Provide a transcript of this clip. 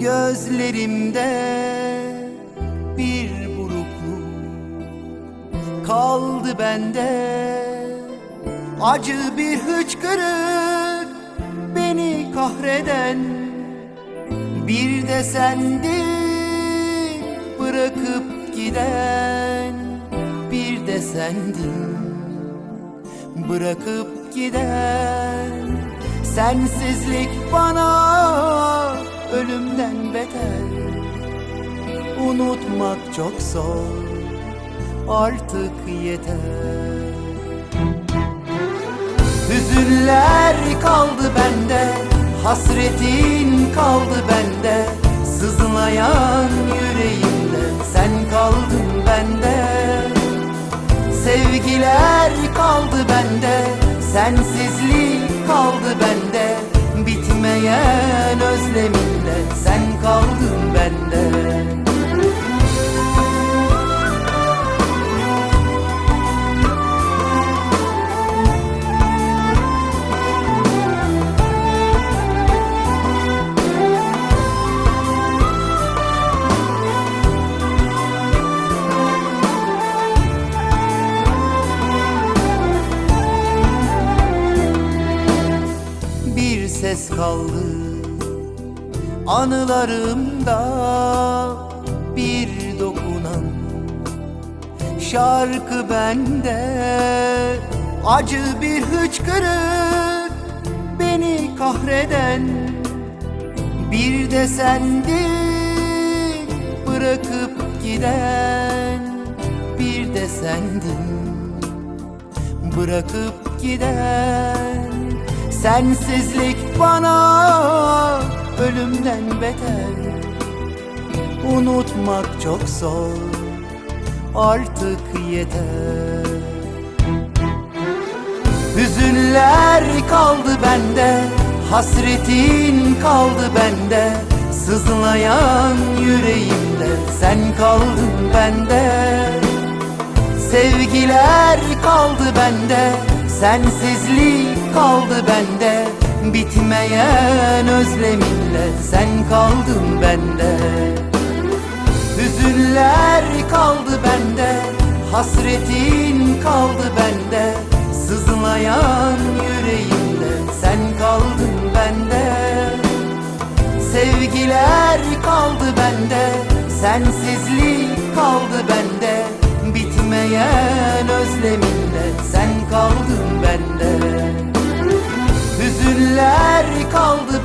Gözlerimde. Bir burukluk kaldı bende. Acı bir hıçkırık beni kahreden. Bir de sendin bırakıp giden. Bir de sendin bırakıp giden Sensizlik bana ölümden beter. Unutmak çok zor artık yeter. Hüzünler kaldı bende Hasretin kaldı bende. Sızlayan yüreğimde Sen kaldın bende. Sevgiler kaldı bende Sensizlik kaldı bende Bitmeyen özlemimle Sen kaldın bende ses kaldı Anılarımda. Bir dokunan Şarkı bende Acı bir hıçkırık Beni kahreden. Bir de sendin Bırakıp giden Bir de sendin bırakıp giden Sensizlik bana ölümden beter. Unutmak çok zor artık yeter. Hüzünler kaldı bende Hasretin kaldı bende. Sızlayan yüreğimde Sen kaldın bende. Sevgiler kaldı bende Sensizlik kaldı bende. Bitmeyen özleminle Sen kaldın bende. Hüzünler kaldı bende Hasretin kaldı bende. Sızlayan yüreğimde Sen kaldın bende. Sevgiler kaldı bende Sensizlik kaldı bende. Bitmeyen özleminle bende. Hüzünler kaldı